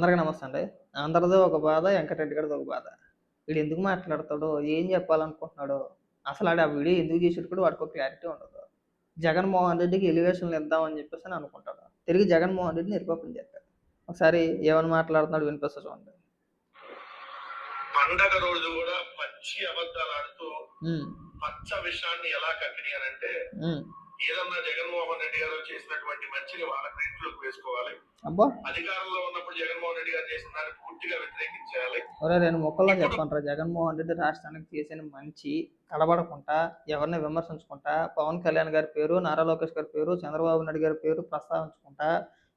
అందరికీ నమస్తే అండి. అందరిది ఒక బాధ వెంకటరెడ్డి గారిది ఒక బాధ. వీడు ఎందుకు మాట్లాడతాడో ఏం చెప్పాలనుకుంటున్నాడో అసలు ఆడు ఆ వీడియో ఎందుకు చేసాడు కూడా వాడికి ఒక క్లారిటీ ఉండదు. జగన్మోహన్ రెడ్డికి ఎలివేషన్లు ఇద్దామని చెప్పేసి అని అనుకుంటాడు. తిరిగి జగన్మోహన్ రెడ్డిని నిర్కోపం చేస్తాడు. ఒకసారి ఏమని మాట్లాడుతున్నాడు వినిపిస్తా చూడండి. పండగ రోజు కూడా పచ్చి అబద్ధాలు ఆడుతూ పచ్చ విషయాన్ని ఎలా కక్కిని అని అంటే. ఏదన్నా జగన్మోహన్ రెడ్డి గారు చేసినటువంటి మంచిని వాళ్ళ ఇంట్లోకి వేసుకోవాలి. అధికారంలో ఉన్నప్పుడు జగన్మోహన్ రెడ్డి గారు చేసిన దాన్ని పూర్తిగా వ్యతిరేకించాలి. రెండు మొక్కల్లో చెప్పంటారా జగన్మోహన్ రెడ్డి రాష్ట్రానికి చేసిన మంచి కలబడకుండా ఎవరిని విమర్శించుకుంటా పవన్ కళ్యాణ్ గారి పేరు నారా లోకేష్ గారి పేరు చంద్రబాబు నాయుడు గారి పేరు ప్రస్తావించుకుంటా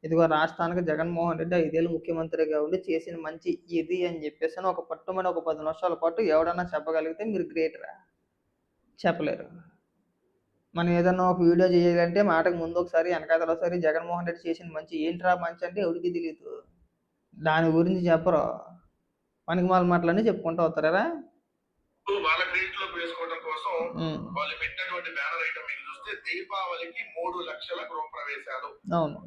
ఇదిగో రాష్ట్రానికి జగన్మోహన్ రెడ్డి ఐదేళ్ళు ముఖ్యమంత్రిగా ఉండి చేసిన మంచి ఇది అని చెప్పేసి ఒక పట్టుమని ఒక పది నిమిషాల పాటు ఎవడన్నా చెప్పగలిగితే మీరు గ్రేట్ రా. చెప్పలేరు. మనం ఏదన్నా ఒక వీడియో చేయాలంటే మాటకు ముందు ఒకసారి వెనకాతల ఒకసారి జగన్మోహన్ రెడ్డి చేసిన మంచి ఏంట్రా మంచి అంటే ఎవరికి తెలియదు దాని గురించి చెప్పరు. పనికి మాల మాటలన్నీ చెప్పుకుంటూ వస్తారా వాళ్ళ ఇంట్లోకి వేసుకోవడం కోసం వాళ్ళు పెట్టినటువంటి బ్యానర్ ఐటమ్ మీకు చూస్తే దీపావళికి మూడు లక్షల గృహప్రవేశాలు. అవును.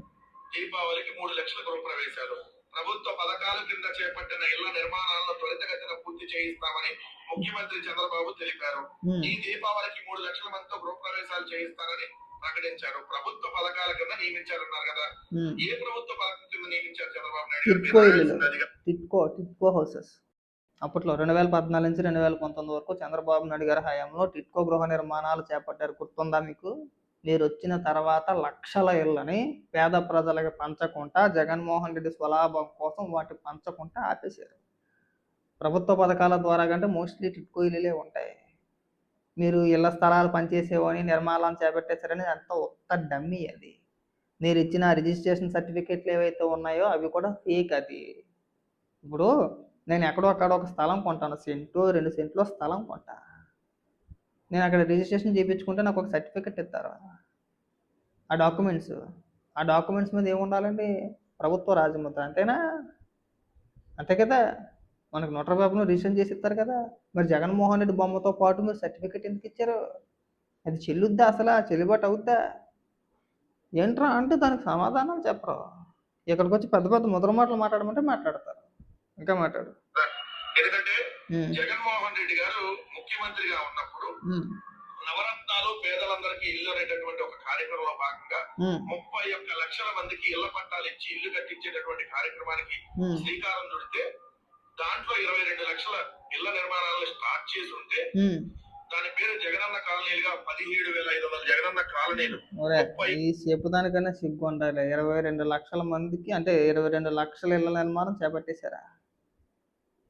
దీపావళికి మూడు లక్షల గృహప్రవేశాలు. ప్రభుత్వ పథకాల కింద చేపట్టిన ఇళ్ళ నిర్మాణాలను త్వరితగతిన పూర్తి చేయిస్తామని ముఖ్యమంత్రి చంద్రబాబు తెలిపారు. ఈ దీపావళికి మూడు లక్షల మందితో గృహప్రవేశాలు చేయిస్తారని ప్రకటించారు. ప్రభుత్వ పథకాల కింద నియమించారన్నారు కదా. ఏ ప్రభుత్వ పథకం కింద నియమించారు చంద్రబాబు నాయుడు? హౌసెస్. అప్పట్లో రెండు వేల పద్నాలుగు నుంచి రెండు వేల పంతొమ్మిది వరకు చంద్రబాబు నాయుడు గారి హయాంలో టిట్కో గృహ నిర్మాణాలు చేపట్టారు. గుర్తుందా మీకు? మీరు వచ్చిన తర్వాత లక్షల ఇళ్ళని పేద ప్రజలకు పంచకుండా జగన్మోహన్ రెడ్డి స్వలాభం కోసం వాటి పంచకుండా ఆపేశారు. ప్రభుత్వ పథకాల ద్వారా కంటే మోస్ట్లీ టిట్కో ఇల్లులే ఉంటాయి. మీరు ఇళ్ళ స్థలాలు పనిచేసేవని నిర్మాణాలను చేపట్టేశారని అంత ఉత్త డమ్మీ అది. మీరు ఇచ్చిన రిజిస్ట్రేషన్ సర్టిఫికెట్లు ఏవైతే ఉన్నాయో అవి కూడా ఫేక్ అది. ఇప్పుడు నేను ఎక్కడో అక్కడ ఒక స్థలం కొంటాను సెంటు రెండు సెంట్లో స్థలం కొంటా. నేను అక్కడ రిజిస్ట్రేషన్ చేయించుకుంటే నాకు ఒక సర్టిఫికెట్ ఇస్తారు. ఆ డాక్యుమెంట్స్ ఆ డాక్యుమెంట్స్ మీద ఏముండాలండి? ప్రభుత్వ రాజముద్ర అంతేనా? అంతే కదా? మనకు నోటరీ పేపర్ను రిజిస్ట్రేషన్ చేసి ఇస్తారు కదా? మరి జగన్మోహన్ రెడ్డి బొమ్మతో పాటు మీరు సర్టిఫికెట్ ఎందుకు ఇచ్చారు? అది చెల్లుద్దా అసలు? చెల్లుబాటు అవుద్దా? ఏంట్రా అంటే దానికి సమాధానం చెప్పరు. ఇక్కడికి వచ్చి పెద్ద పెద్ద ముద్ర మాటలు మాట్లాడమంటే మాట్లాడతారు. ఇంకా మాట్లాడు. ఎందుకంటే జగన్మోహన్ రెడ్డి గారు ముఖ్యమంత్రిగా ఉన్నప్పుడు నవరత్నాలు పేదలందరికీ ఇల్లు అనేటటువంటి ఒక కార్యక్రమంలో భాగంగా ముప్పై ఒక్క లక్షల మందికి ఇళ్ళ పట్టాలు ఇచ్చి ఇల్లు కట్టించేటటువంటి కార్యక్రమానికి శ్రీకారం చుడితే దాంట్లో ఇరవై రెండు లక్షల ఇళ్ళ నిర్మాణాలను స్టార్ట్ చేసి ఉంటే. దాని పేరు జగనన్న కాలనీలుగా పదిహేడు వేల ఐదు వందల జగనన్న కాలనీలు. చెప్పుదానికన్నా సిగ్గు ఉండాలి. ఇరవై రెండు లక్షల మందికి అంటే ఇరవై రెండు లక్షల ఇళ్ళ నిర్మాణం చేపట్టేశారా?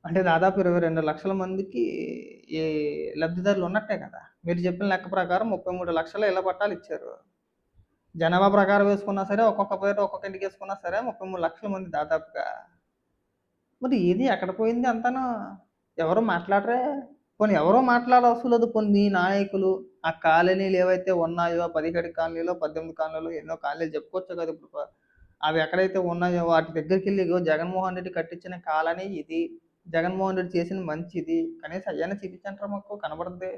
అంటే దాదాపు ఇరవై రెండు లక్షల మందికి ఈ లబ్ధిదారులు ఉన్నట్టే కదా. మీరు చెప్పిన లెక్క ప్రకారం ముప్పై మూడు లక్షల ఇళ్ళ పట్టాలు ఇచ్చారు. జనాభా ప్రకారం వేసుకున్నా సరే ఒక్కొక్క పేరు ఒక్కొక్క ఇంటికి వేసుకున్నా సరే ముప్పై మూడు లక్షల మంది దాదాపుగా. మరి ఏది ఎక్కడ పోయింది అంతనా? ఎవరు మాట్లాడరే? పోనీ ఎవరో మాట్లాడవసరం లేదు. మీ నాయకులు ఆ కాలనీలు ఏవైతే ఉన్నాయో పదిహేడు కాలనీలో పద్దెనిమిది కాలనీలో ఎన్నో కాలనీలు చెప్పుకోవచ్చు కదా ఇప్పుడు. అవి ఎక్కడైతే ఉన్నాయో వాటి దగ్గరికి వెళ్ళి జగన్మోహన్ రెడ్డి కట్టించిన కాలనీ ఇది. జగన్మోహన్ రెడ్డి చేసిన మంచిది. కనీసం అయ్యానే చూపించంటారు మాకు కనబడుద్ది.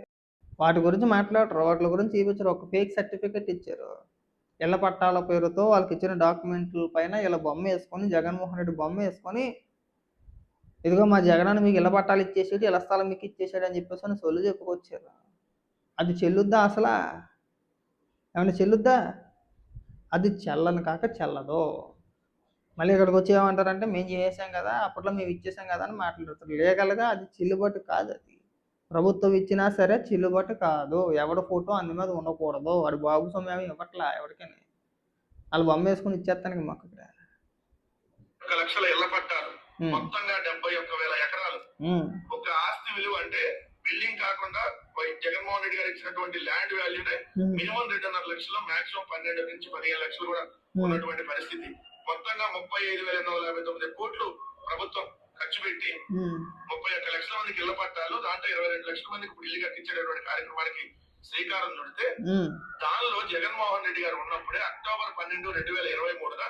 వాటి గురించి మాట్లాడరు. వాటి గురించి చూపించరు ఒక ఫేక్ సర్టిఫికెట్ ఇచ్చారు. ఇళ్ళ పట్టాల పేరుతో వాళ్ళకి ఇచ్చిన డాక్యుమెంట్ల పైన ఇలా బొమ్మ వేసుకొని జగన్మోహన్ రెడ్డి బొమ్మ వేసుకొని ఇదిగో మా జగనాన్ని మీకు ఇళ్ళ పట్టాలు ఇచ్చేసాడు ఇళ్ళ స్థలం మీకు ఇచ్చేసాడు అని చెప్పేసి అని సొల్లు చెప్పుకొచ్చారు. అది చెల్లుద్దా అసలా? ఏమైనా చెల్లుద్దా? అది చెల్లని కాక చెల్లదు? మళ్ళీ ఇక్కడికి వచ్చి ఏమంటారంటే మేము చేసాం కదా అప్పట్లో మేము ఇచ్చేసాం కదా అని మాట్లాడుతారు. లీగల్గా అది చెల్లుబాటు కాదు అది. ప్రభుత్వం ఇచ్చినా సరే చెల్లుబాటు కాదు. ఎవడ ఫోటో అందు మీద ఉండకూడదు. వాడి భాగస్వామ్యం ఇవ్వట్లా ఎవరికైనా వాళ్ళు బొమ్మ వేసుకుని ఇచ్చేస్తానికి మాకు ఇక్కడ. ఒక లక్షల ఇళ్ళ పట్టాలు. మొత్తంగా డెబ్బై ఒక్క వేల ఎకరాలు. ఒక ఆస్తి విలువ అంటే బిల్డింగ్ కాకుండా జగన్మోహన్ రెడ్డి గారు ఇచ్చినటువంటి ల్యాండ్ వాల్యూనే మినిమం రెండున్నర లక్షలు మాక్సిమం పన్నెండు నుంచి పదిహేను లక్షలు కూడా ఉన్నటువంటి పరిస్థితి. మొత్తంగా ముప్పై ఐదు వేల ఎనిమిది వందల యాభై తొమ్మిది కోట్లు ప్రభుత్వం ఖర్చు పెట్టి ముప్పై ఒక్క లక్షల మందికి ఇళ్ళ పట్టాలు దాంట్లో ఇరవై రెండు లక్షల మందికి ఇప్పుడు ఇల్లు కట్టించేటటువంటి కార్యక్రమానికి శ్రీకారం చుడితే దానిలో జగన్మోహన్ రెడ్డి గారు ఉన్నప్పుడే అక్టోబర్ పన్నెండు రెండు వేల ఇరవై మూడున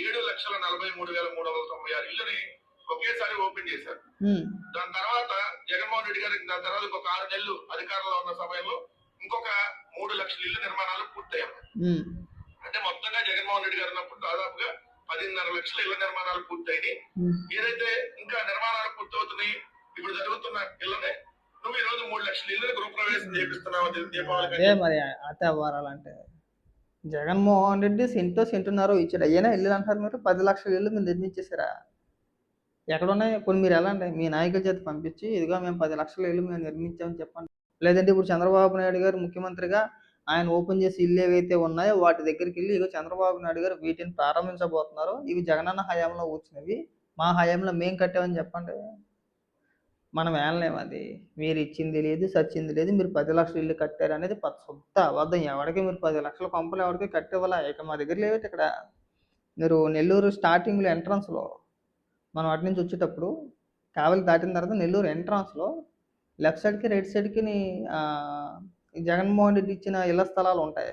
ఏడు లక్షల నలభై మూడు వేల మూడు వందల తొంభై ఆరు ఇల్లుని ఒకేసారి ఓపెన్ చేశారు. దాని తర్వాత జగన్మోహన్ రెడ్డి గారు దాని తర్వాత ఇంకొక ఆరు నెలలు అధికారంలో ఉన్న సమయంలో ఇంకొక మూడు లక్షల ఇల్లు నిర్మాణాలు పూర్తయ్యాయి. అంటే మొత్తంగా జగన్మోహన్ రెడ్డి గారు ఉన్నప్పుడు దాదాపుగా పదిన్నర లక్షల ఇళ్ళ నిర్మాణాలు పూర్తయినాయి. ఏదైతే ఇంకా నిర్మాణాలు పూర్తవుతున్నాయి ఇప్పుడు జరుగుతున్న ఇళ్ళనే నువ్వు ఈ రోజు మూడు లక్షల ఇళ్ళని గృహప్రవేశం చేపిస్తున్నావు దీ- దీపావళికి అదే మరి అతే అవ్వాలంటే జగన్మోహన్ రెడ్డి సెంటో సెంటున్నారో ఇచ్చాడు. అయ్యేనా ఇల్లు అంటారు మీరు పది లక్షల ఇల్లు మీరు నిర్మించేసారా ఎక్కడ ఉన్నాయి కొన్ని మీరు ఎలా అంటే మీ నాయకుల చేత పంపించి ఇదిగో మేము పది లక్షల ఇల్లు మేము నిర్మించామని చెప్పండి. లేదంటే ఇప్పుడు చంద్రబాబు నాయుడు గారు ముఖ్యమంత్రిగా ఆయన ఓపెన్ చేసి ఇల్లు ఏవైతే ఉన్నాయో వాటి దగ్గరికి వెళ్ళి ఇక చంద్రబాబు నాయుడు గారు వీటిని ప్రారంభించబోతున్నారు. ఇవి జగనన్న హయాంలో వచ్చినవి మా హయాంలో మేము కట్టామని చెప్పండి. మనం ఏనలేము అది. మీరు ఇచ్చింది లేదు సచ్చింది లేదు మీరు పది లక్షలు ఇల్లు కట్టారు అనేది సొంత శుద్ధ అబద్ధం. ఎవరికి మీరు పది లక్షల పంపలు ఎవరికి కట్టేవాళ్ళ ఇక మా దగ్గర లేవేటి ఇక్కడ? మీరు నెల్లూరు స్టార్టింగ్లో ఎంట్రన్స్లో మనం అటు నుంచి వచ్చేటప్పుడు కావలి దాటిన తర్వాత నెల్లూరు ఎంట్రన్స్లో లెఫ్ట్ సైడ్కి రైట్ సైడ్కి జగన్మోహన్ రెడ్డి ఇచ్చిన ఇళ్ళ స్థలాలు ఉంటాయి.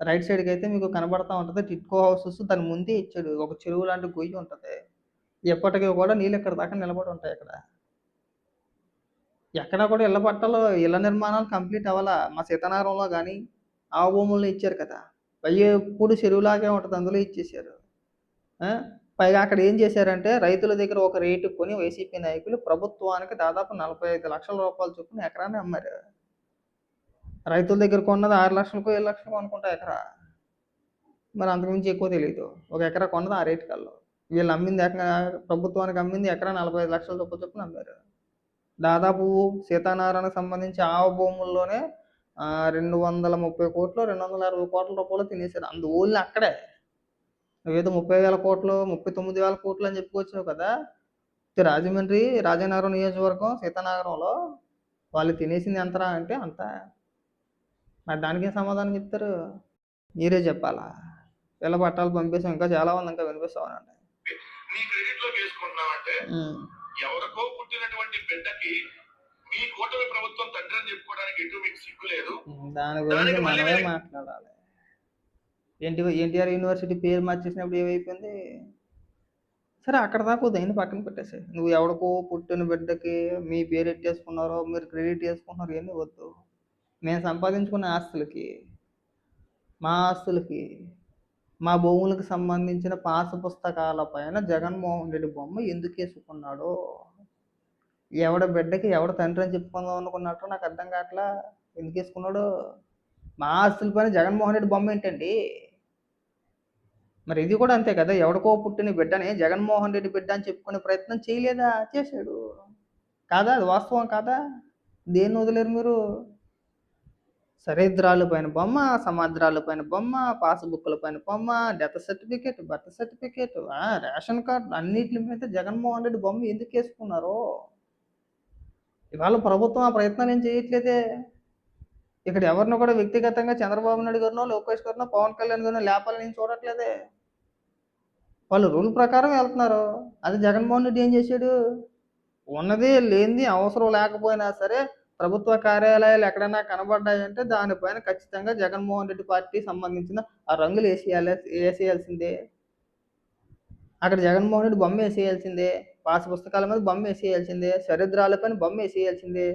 రైట్ సైడ్కి అయితే మీకు కనబడతా ఉంటుంది. టిట్కో హౌసెస్ దాని ముందే ఇచ్చాడు. ఒక చెరువు లాంటి గొయ్యి ఉంటుంది. ఎప్పటికీ కూడా నీళ్ళు ఇక్కడ దాకా నిలబడి ఉంటాయి ఇక్కడ ఎక్కడ కూడా ఇళ్ళ పట్టాలు ఇళ్ళ నిర్మాణాలు కంప్లీట్ అవ్వాలా? మా సీతానగరంలో కానీ ఆ భూముల్లో ఇచ్చారు కదా. పైగా ఎప్పుడు చెరువులాగే ఉంటుంది. అందులో ఇచ్చేసారు పైగా అక్కడ ఏం చేశారంటే రైతుల దగ్గర ఒక రేటు కొని వైసీపీ నాయకులు ప్రభుత్వానికి దాదాపు నలభై ఐదు లక్షల రూపాయలు చొప్పున ఎకరాన్ని అమ్మారు. రైతుల దగ్గర కొన్నది ఆరు లక్షలకు ఏడు లక్షలకు అనుకుంటా ఎకరా. మరి అంతకుమించి ఎక్కువ తెలియదు ఒక ఎకరా కొన్నది ఆ రేటు కల్లో వీళ్ళు అమ్మింది ఎకరా ప్రభుత్వానికి అమ్మింది ఎకరా నలభై ఐదు లక్షల రూపాయలు చొప్పున అమ్మారు దాదాపు సీతానారాయణకు సంబంధించి ఆవ భూముల్లోనే రెండు వందల ముప్పై కోట్లు రెండు వందల అరవై కోట్ల రూపాయలు తినేశారు. అందు ఊళ్ళు అక్కడే. నువ్వేదో ముప్పై వేల కోట్లు ముప్పై తొమ్మిది వేల కోట్లు అని చెప్పుకొచ్చావు కదా. రాజమండ్రి రాజనగరం నియోజకవర్గం సీతానగరంలో వాళ్ళు తినేసింది ఎంతరా అంటే అంత. మరి దానికి సమాధానం చెప్తారు? మీరే చెప్పాలా? పిల్ల పట్టాలు పంపేసాం ఇంకా చాలా మంది ఇంకా వినిపిస్తామనండి నీ క్రెడిట్లోకి వేసుకుంటున్నావంటే ఎవరికో పుట్టినటువంటి బిడ్డకి మీ కూటమి ప్రభుత్వం తండ్రి అని చెప్పుకోవడానికి ఎటు మీకు సిగ్గు లేదు? దాని గురించి మనమే మాట్లాడాలి. ఎన్టీ ఎన్టీఆర్ యూనివర్సిటీ పేరు మార్చేసినప్పుడు ఏమైపోయింది? సరే అక్కడ దాకా వద్దు పక్కన పెట్టేసి నువ్వు ఎవడికో పుట్టిన బిడ్డకి మీ పేరు ఎట్టేసుకున్నారో మీరు క్రెడిట్ చేసుకున్నారో ఇవన్నీ వద్దు. మేము సంపాదించుకున్న ఆస్తులకి మా ఆస్తులకి మా భూములకు సంబంధించిన పాస పుస్తకాల పైన జగన్మోహన్ రెడ్డి బొమ్మ ఎందుకు వేసుకున్నాడో? ఎవడ బిడ్డకి ఎవడ తండ్రి అని చెప్పుకుందాం అనుకున్నట్టు నాకు అర్థం కావట్లా? ఎందుకు వేసుకున్నాడు? మా ఆస్తుల పైన జగన్మోహన్ రెడ్డి బొమ్మ ఏంటండి? మరి ఇది కూడా అంతే కదా? ఎవడికో పుట్టిన బిడ్డని జగన్మోహన్ రెడ్డి బిడ్డ అని చెప్పుకునే ప్రయత్నం చేయలేదా? చేశాడు. కాదా? అది వాస్తవం కాదా? దేన్ని వదిలేరు మీరు? సరేద్రాల పైన బొమ్మ సమాద్రాల పైన బొమ్మ పాస్బుక్ల పైన బొమ్మ death certificate birth certificate ration card అన్నిటి మీద జగన్మోహన్ రెడ్డి బొమ్మ ఎందుకు వేసుకున్నారు? ఇవాళ ప్రభుత్వం ఆ ప్రయత్నాలు ఏం చేయట్లేదే? ఇక్కడ ఎవరిని కూడా వ్యక్తిగతంగా చంద్రబాబు నాయుడు గారినో లోకేష్ గారినో పవన్ కళ్యాణ్ గారినో లేపాలని నేను చూడట్లేదే? వాళ్ళు రూల్ ప్రకారం వెళ్తున్నారు. అది జగన్మోహన్ రెడ్డి ఏం చేశాడు? ఉన్నది లేనిది అవసరం లేకపోయినా సరే ప్రభుత్వ కార్యాలయాలు ఎక్కడైనా కనబడ్డాయంటే దానిపైన ఖచ్చితంగా జగన్మోహన్ రెడ్డి పార్టీ సంబంధించిన ఆ రంగులు వేసేయాలి వేసేయాల్సిందే. అక్కడ జగన్మోహన్ రెడ్డి బొమ్మ వేసేయాల్సిందే. పాస పుస్తకాల మీద బొమ్మ వేసేయాల్సిందే. సరిద్రాల పైన బొమ్మ వేసేయాల్సిందే.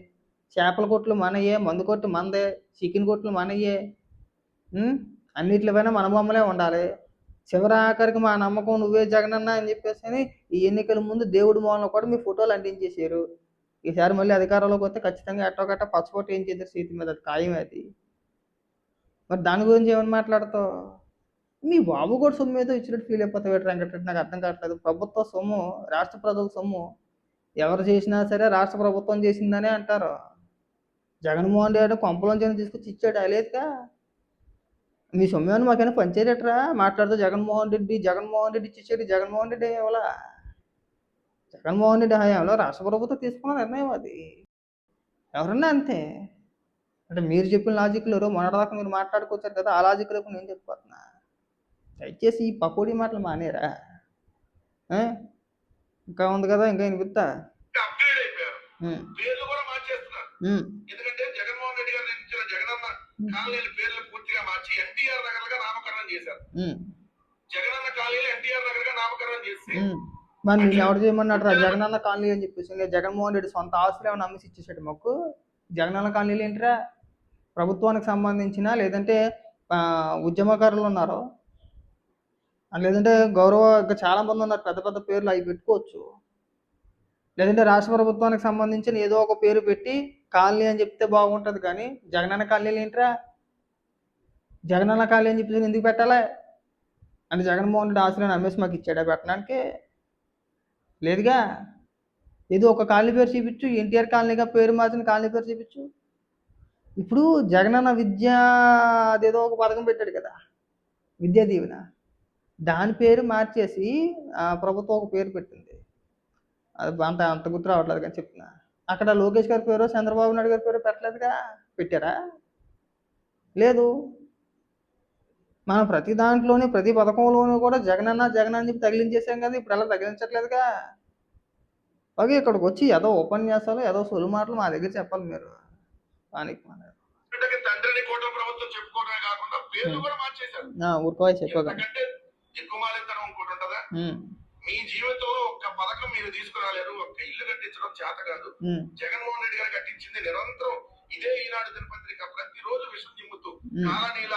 చేపల కొట్లు మనయే మందు కొట్టు మనదే చికెన్ కొట్లు మనయే. అన్నిటిపైన మన బొమ్మలే ఉండాలి. చివరి ఆఖరికి మా నమ్మకం నువ్వే జగనన్న అని చెప్పేసి ఈ ఎన్నికల ముందు దేవుడి మూలంలో కూడా మీ ఫోటోలు అంటించేసారు ఈసారి మళ్ళీ అధికారంలోకి వస్తే ఖచ్చితంగా ఎట్టో గట్ట పచ్చపోటు ఏం చేద్దరు సీటు మీద? అది ఖాయం అది. మరి దాని గురించి ఏమని మాట్లాడతావు? మీ బాబు కూడా సొమ్ము ఏదో ఇచ్చినట్టు ఫీల్ అయిపోతావు ఏంటి వెంకటరెడ్డి నాకు అర్థం కావట్లేదు. ప్రభుత్వ సొమ్ము రాష్ట్ర ప్రజల సొమ్ము. ఎవరు చేసినా సరే రాష్ట్ర ప్రభుత్వం చేసిందనే అంటారు. జగన్మోహన్ రెడ్డి కొంపలోంచి తీసుకొచ్చి ఇచ్చాడు లేదుగా? మీ సొమ్ము ఏమన్నా మాకైనా పంచేటట్రా మాట్లాడుతూ జగన్మోహన్ రెడ్డి జగన్మోహన్ రెడ్డి ఇచ్చేసాడు. జగన్మోహన్ రెడ్డి ఎవలా జగన్మోహన్ రెడ్డి హయాంలో రాష్ట్ర ప్రభుత్వం తీసుకున్న నిర్ణయం అది. ఎవరన్నా అంతే. అంటే మీరు చెప్పిన లాజిక్లు మొన్నటిదాకా మీరు మాట్లాడుకోవచ్చారు కదా ఆ లాజిక్లో నేను చెప్పిపోతున్నా దయచేసి ఈ పకోడీ మాటలు మానేరా? ఇంకా ఉంది కదా ఇంకా వినిపిస్తా ఎందుకంటే జగన్మోహన్ రెడ్డి గారు నిర్మించిన జగనన్న కాలనీల పేర్లు పూర్తిగా మార్చి ఎన్టీఆర్ నగర్గా నామకరణం చేశారు. జగనన్న కాలనీలు ఎన్టీఆర్ నగర్గా నామకరణం చేసి. మరి నేను ఎవరు చేయమన్నాడు? రా జగనన్న కాలనీ అని చెప్పేసి. ఇంకా జగన్మోహన్ రెడ్డి సొంత ఆస్తులు ఏమైనా అమ్మేసి ఇచ్చేసాడు మాకు. జగనన్న కాలనీలు ఏంటిరా? ప్రభుత్వానికి సంబంధించిన లేదంటే ఉద్యమకారులు ఉన్నారు? లేదంటే గౌరవ ఇంకా చాలా మంది ఉన్నారు. పెద్ద పెద్ద పేర్లు అవి పెట్టుకోవచ్చు. లేదంటే రాష్ట్ర ప్రభుత్వానికి సంబంధించిన ఏదో ఒక పేరు పెట్టి కాలనీ అని చెప్తే బాగుంటుంది కానీ జగనన్న కాలనీలు ఏంట్రా? జగనన్న కాలనీ అని చెప్పేసి ఎందుకు పెట్టాలి? అంటే జగన్మోహన్ రెడ్డి ఆశలను అమ్మేసి మాకు ఇచ్చాడా పెట్టడానికి? లేదుగా? ఏదో ఒక కాలనీ పేరు చూపించు ఎన్టీఆర్ కాలనీగా పేరు మార్చిన కాలనీ పేరు చూపించు. ఇప్పుడు జగనన్న విద్య అదేదో ఒక పథకం పెట్టాడు కదా విద్యా దీవెన. దాని పేరు మార్చేసి ఆ ప్రభుత్వం ఒక పేరు పెట్టింది. అది అంత అంత గుర్తు రావట్లేదు కానీ చెప్తున్నా. అక్కడ లోకేష్ గారి పేరు చంద్రబాబు నాయుడు గారి పేరు పెట్టలేదుగా? పెట్టారా? లేదు. మనం ప్రతి దాంట్లోనే ప్రతి పథకంలోనూ కూడా జగనన్న జగన్ అని చెప్పి తగిలించేసాం కదా ఇప్పుడు అలా తగిలించట్లేదుగా? ఓకే ఇక్కడికి వచ్చి ఏదో ఉపన్యాసాలు ఏదో సొలు మాటలు మా దగ్గర చెప్పాలి మీరు. మార్చేశారు. ఊరుకోవాలి చెప్పగా మీ జీవితంలో ఒక్క పథకం మీరు తీసుకురాలేరు ఒక్క ఇల్లు కట్టించడం చేత కాదు. జగన్మోహన్ రెడ్డి గారు కట్టించింది నిరంతరం ఇదే ఈనాడు దినపత్రిక ప్రతిరోజు విషం నిమ్ముతూ కాలనీల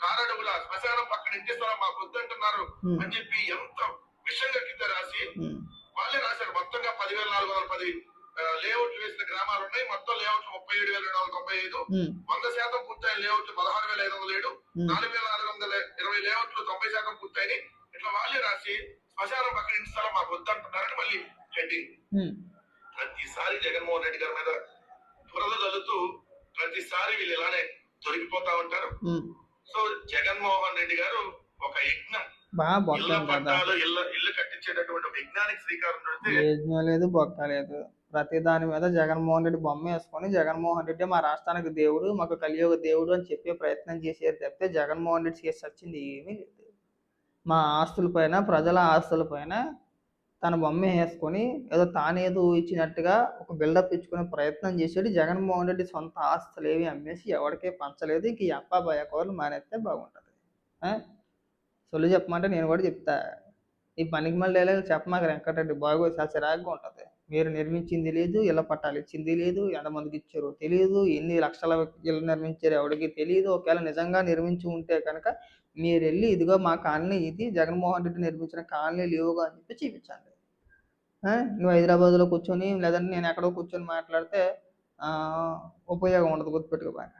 కారడుగుల శ్మశానం పక్కన ఇంటి స్థలం మాకు వద్దంటున్నారు అని చెప్పి ఎంత విషంగా కింద రాసి వాళ్ళే రాశారు. మొత్తంగా పదివేల నాలుగు వందల పది లేఅవుట్లు వేసిన గ్రామాలు ఉన్నాయి. మొత్తం లేఅవుట్లు ముప్పై ఏడు వేల రెండు వందల తొంభై ఐదు. వంద శాతం పూర్తయిన లేఅవుట్లు పదహారు వేల ఐదు వందల ఏడు. నాలుగు వేల నాలుగు వందల ఇరవై లేఅవుట్లు తొంభై శాతం పూర్తయినాయి. ఇట్లా వాళ్ళే రాసి శ్మశానం పక్కన స్థలం మాకు వద్దంటున్నారని మళ్ళీ హెడ్డింగ్ ప్రతిసారి జగన్మోహన్ రెడ్డి గారి మీద బురద చల్లుతూ ప్రతిసారి వీళ్ళు ఇలానే దొరికిపోతా ఉంటారు. సో జగన్మోహన్ రెడ్డి గారు ఒక యజ్ఞం. ఇళ్ళ పట్టాలు ఇళ్ళ ఇల్లు కట్టించేటటువంటి ఒక యజ్ఞానికి శ్రీకారం చుడితే యజ్ఞం లేదు బొక్క లేదు. ప్రతి దాని మీద జగన్మోహన్ రెడ్డి బొమ్మ వేసుకొని జగన్మోహన్ రెడ్డి మా రాష్ట్రానికి దేవుడు మాకు కలియుగ దేవుడు అని చెప్పే ప్రయత్నం చేసేది తప్పితే జగన్మోహన్ రెడ్డి చేసి వచ్చింది ఏమీ లేదు. మా ఆస్తుల పైన ప్రజల ఆస్తుల పైన తన బొమ్మ వేసుకొని ఏదో తానేదో ఇచ్చినట్టుగా ఒక బిల్డప్ ఇచ్చుకునే ప్రయత్నం చేశాడు. జగన్మోహన్ రెడ్డి సొంత ఆస్తులు ఏవి అమ్మేసి ఎవరికే పంచలేదు. ఇంక ఈ అప్ప భయకోలు మానేస్తే బాగుంటుంది. సొల్లు చెప్పమంటే నేను కూడా చెప్తా. ఈ పనికి మళ్ళీ చెప్పమాక వెంకటరెడ్డి బాగో చాలా చిరాకుగా ఉంటుంది. మీరు నిర్మించింది లేదు ఇళ్ళ పట్టాలు ఇచ్చింది లేదు ఎంతమందికి ఇచ్చారో తెలియదు ఎన్ని లక్షల ఇళ్ళు నిర్మించారు ఎవరికి తెలియదు ఒకవేళ నిజంగా నిర్మించి ఉంటే కనుక మీరు వెళ్ళి ఇదిగో మా కాలనీ ఇది జగన్మోహన్ రెడ్డి నిర్మించిన కాలనీ లేవుగా అని చెప్పి చూపించండి నువ్వు హైదరాబాద్లో కూర్చొని లేదంటే నేను ఎక్కడో కూర్చొని మాట్లాడితే ఉపయోగం ఉండదు గుర్తుపెట్టుకోబాక